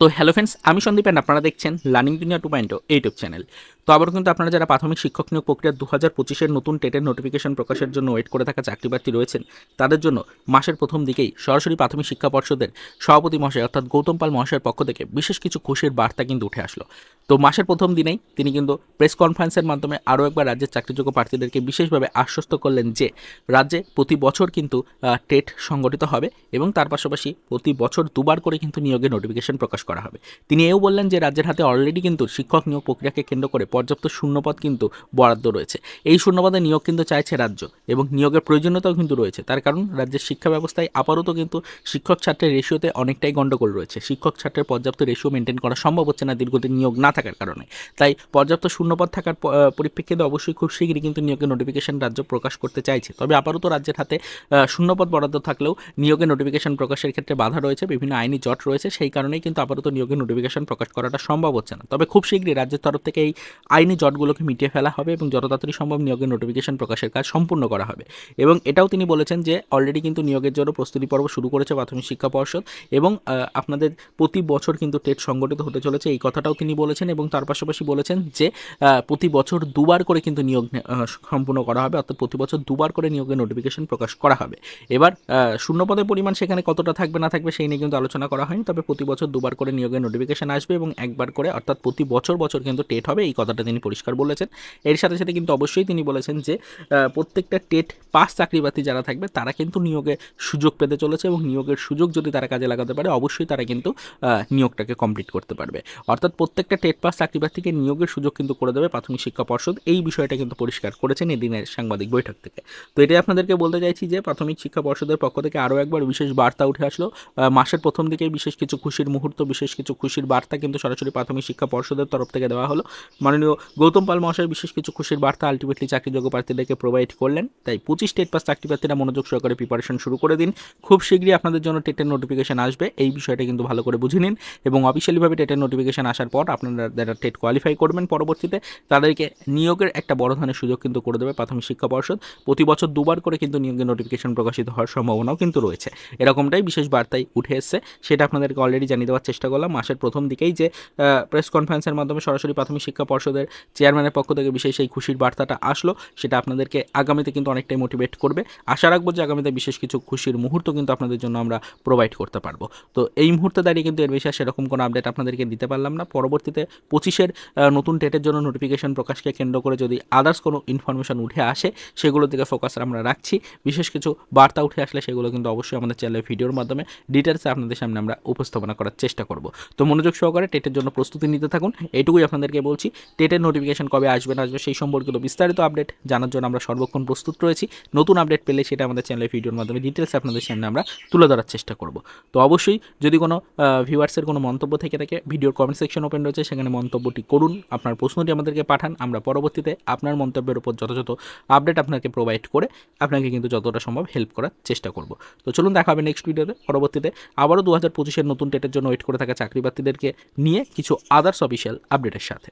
তো hello friends আমি Sandeep and আপনারা দেখছেন লার্নিং দুনিয়া টু পয়েন্ট ইউটিউব চ্যানেল তো আবার কিন্তু আপনারা যারা প্রাথমিক শিক্ষক নিয়োগ প্রক্রিয়া দু হাজার পঁচিশের নতুন টেটের নোটিফিকেশন প্রকাশের জন্য ওয়েট করে থাকা চাকরি প্রার্থী রয়েছেন, তাদের জন্য মাসের প্রথম দিকেই সরাসরি প্রাথমিক শিক্ষা পর্ষদের সভাপতি মহাশয় অর্থাৎ গৌতম পাল মহাশয়ের পক্ষ থেকে বিশেষ কিছু খুশির বার্তা কিন্তু উঠে আসলো। তো মাসের প্রথম দিনেই তিনি কিন্তু প্রেস কনফারেন্সের মাধ্যমে আরও একবার রাজ্যের চাকরিযোগ্য প্রার্থীদেরকে বিশেষভাবে আশ্বস্ত করলেন যে, রাজ্যে প্রতি বছর কিন্তু টেট সংগঠিত হবে এবং তার পাশাপাশি প্রতি বছর দুবার করে কিন্তু নিয়োগের নোটিফিকেশন প্রকাশ করা হবে। তিনি এও বললেন যে, রাজ্যের হাতে অলরেডি কিন্তু শিক্ষক নিয়োগ প্রক্রিয়াকে কেন্দ্র করে পর্যাপ্ত শূন্যপদ কিন্তু বরাদ্দ রয়েছে। এই শূন্যপদে নিয়োগ কিন্তু চাইছে রাজ্য এবং নিয়োগের প্রয়োজনীয়তাও কিন্তু রয়েছে। তার কারণ, রাজ্যের শিক্ষা ব্যবস্থায় আপাতত কিন্তু শিক্ষক ছাত্রের রেশিওতে অনেকটাই গণ্ডগোল রয়েছে। শিক্ষক ছাত্রের পর্যাপ্ত রেশিও মেনটেন করা সম্ভব হচ্ছে না দীর্ঘদিন নিয়োগ না থাকার কারণে। তাই পর্যাপ্ত শূন্যপদ থাকার পরিপ্রেক্ষিতে অবশ্যই খুব শীঘ্রই কিন্তু নিয়োগের নোটিফিকেশন রাজ্য প্রকাশ করতে চাইছে। তবে আপাতত রাজ্যের হাতে শূন্যপদ বরাদ্দ থাকলেও নিয়োগের নোটিফিকেশন প্রকাশের ক্ষেত্রে বাধা রয়েছে। বিভিন্ন আইনি জট রয়েছে। সেই কারণেই কিন্তু আপাতত নিয়োগের নোটিফিকেশন প্রকাশ করাটা সম্ভব হচ্ছে না। তবে খুব শীঘ্রই রাজ্যের তরফ থেকে এই আইনি জটগুলোকে মিটিয়ে ফেলা হবে এবং যত তাড়াতাড়ি সম্ভব নিয়োগের নোটিফিকেশন প্রকাশের কাজ সম্পূর্ণ করা হবে। এবং এটাও তিনি বলেছেন যে অলরেডি কিন্তু নিয়োগের জন্য প্রস্তুতি পর্ব শুরু করেছে প্রাথমিক শিক্ষা পর্ষদ এবং আপনাদের প্রতি বছর কিন্তু টেট সংগঠিত হতে চলেছে এই কথাটাও তিনি বলেছেন এবং তার পাশাপাশি বলেছেন যে প্রতি বছর দুবার করে কিন্তু নিয়োগ সম্পূর্ণ করা হবে অর্থাৎ প্রতি বছর দুবার করে নিয়োগের নোটিফিকেশন প্রকাশ করা হবে। এবার শূন্যপদের পরিমাণ সেখানে কতটা থাকবে না থাকবে সেই নিয়ে কিন্তু আলোচনা করা হয়নি, তবে প্রতি বছর দুবার করে নিয়োগের নোটিফিকেশন আসবে এবং একবার করে, অর্থাৎ প্রতি বছর বছর কিন্তু টেট হবে, এই কথাটা তিনি পরিষ্কার বলেছেন। এর সাথে সাথে কিন্তু অবশ্যই তিনি বলেছেন যে প্রত্যেকটা টেট পাস চাকরিবাতি যারা থাকবে, তারা কিন্তু নিয়োগে সুযোগ পেতে চলেছে এবং নিয়োগের সুযোগ যদি তারা কাজে লাগাতে পারে, অবশ্যই তারা কিন্তু নিয়োগটাকে কমপ্লিট করতে পারবে। অর্থাৎ প্রত্যেকটা টেট পাস চাকরিবাতিকে নিয়োগের সুযোগ কিন্তু করে দেবে প্রাথমিক শিক্ষা পর্ষদ। এই বিষয়টা কিন্তু পরিষ্কার করেছেন এদিনের সাংবাদিক বৈঠক থেকে। তো এটাই আপনাদেরকে বলতে চাইছি যে, প্রাথমিক শিক্ষা পর্ষদের পক্ষ থেকে আরও একবার বিশেষ বার্তা উঠে আসলো। মাসের প্রথম দিকে বিশেষ কিছু খুশির মুহূর্ত বিশেষ কিছু খুশির বার্তা কিন্তু সরাসরি প্রাথমিক শিক্ষা পর্ষদের তরফ থেকে দেওয়া হলো। মাননীয় গৌতম পাল মহাশয় বিশেষ কিছু খুশির বার্তা আলটিমেটলি চাকরিযোগ্য প্রার্থীদেরকে প্রোভাইড করলেন। তাই পঁচিশ টেট পাস চাকরি প্রার্থীরা মনোযোগ সহকারে প্রিপারেশন শুরু করে দিন। খুব শীঘ্রই আপনাদের জন্য টেটের নোটিফিকেশন আসবে। এই বিষয়টা কিন্তু ভালো করে বুঝে নিন এবং অফিসিয়ালিভাবে টেটের নোটিফিকেশন আসার পর আপনারা যারা টেট কোয়ালিফাই করবেন পরবর্তীতে, তাদেরকে নিয়োগের একটা বড় ধরনের সুযোগ কিন্তু করে দেবে প্রাথমিক শিক্ষা পর্ষদ। প্রতি বছর দুবার করে কিন্তু নিয়োগের নোটিফিকেশন প্রকাশিত হওয়ার সম্ভাবনাও কিন্তু রয়েছে। এরকমটাই বিশেষ বার্তায় উঠে এসছে। সেটা আপনাদেরকে অলরেডি জানিয়ে দেওয়ার চেষ্টা করলাম মাসের প্রথম দিকেই যে প্রেস কনফারেন্সের মাধ্যমে সরাসরি প্রাথমিক শিক্ষা পর্ষদের চেয়ারম্যানের পক্ষ থেকে বিশেষ এই খুশির বার্তাটা আসলো। সেটা আপনাদেরকে আগামীতে কিন্তু অনেকটাই মোটিভেট করবে। আশা রাখব যে আগামীতে বিশেষ কিছু খুশির মুহূর্ত কিন্তু আপনাদের জন্য আমরা প্রোভাইড করতে পারব। তো এই মুহূর্তে দাঁড়িয়ে কিন্তু এর বেশি সেরকম কোনো আপডেট আপনাদেরকে দিতে পারলাম না। পরবর্তীতে পঁচিশের নতুন টেটের জন্য নোটিফিকেশন প্রকাশকে কেন্দ্র করে যদি আদার্স কোনো ইনফরমেশন উঠে আসে সেগুলোর দিকে ফোকাস আমরা রাখছি। বিশেষ কিছু বার্তা উঠে আসলে সেগুলো কিন্তু অবশ্যই আমাদের চ্যানেলের ভিডিওর মাধ্যমে ডিটেলসে আপনাদের সামনে আমরা উপস্থাপনা করার চেষ্টা করব। তো মনোযোগ সহকারে টেটের জন্য প্রস্তুতি নিতে থাকুন। এইটুকুই আপনাদেরকে বলছি। টেটের নোটিফিকেশন কবে আসবে, না আসবে, সেই সম্পর্কিত বিস্তারিত আপডেট জানার জন্য আমরা সর্বক্ষণ প্রস্তুত রয়েছি। নতুন আপডেট পেলে সেটা আমাদের চ্যানেলের ভিডিওর মাধ্যমে ডিটেলস আপনাদের সামনে আমরা তুলে ধরার চেষ্টা করব। তো অবশ্যই যদি কোনো ভিউয়ার্সের কোনো মন্তব্য থেকে থাকে, ভিডিওর কমেন্ট সেকশন ওপেন রয়েছে, সেখানে মন্তব্যটি করুন, আপনার প্রশ্নটি আমাদেরকে পাঠান, আমরা পরবর্তীতে আপনার মন্তব্যের উপর যথাযথ আপডেট আপনাকে প্রোভাইড করে আপনাকে কিন্তু যতটা সম্ভব হেল্প করার চেষ্টা করব। তো চলুন দেখা হবে নেক্সট ভিডিওতে পরবর্তীতে আবারও দু হাজার পঁচিশের নতুন টেটের জন্য ওয়েট করে থাকা চাকরি প্রার্থীদেরকে নিয়ে কিছু আদার্স অফিসিয়াল আপডেটের সাথে।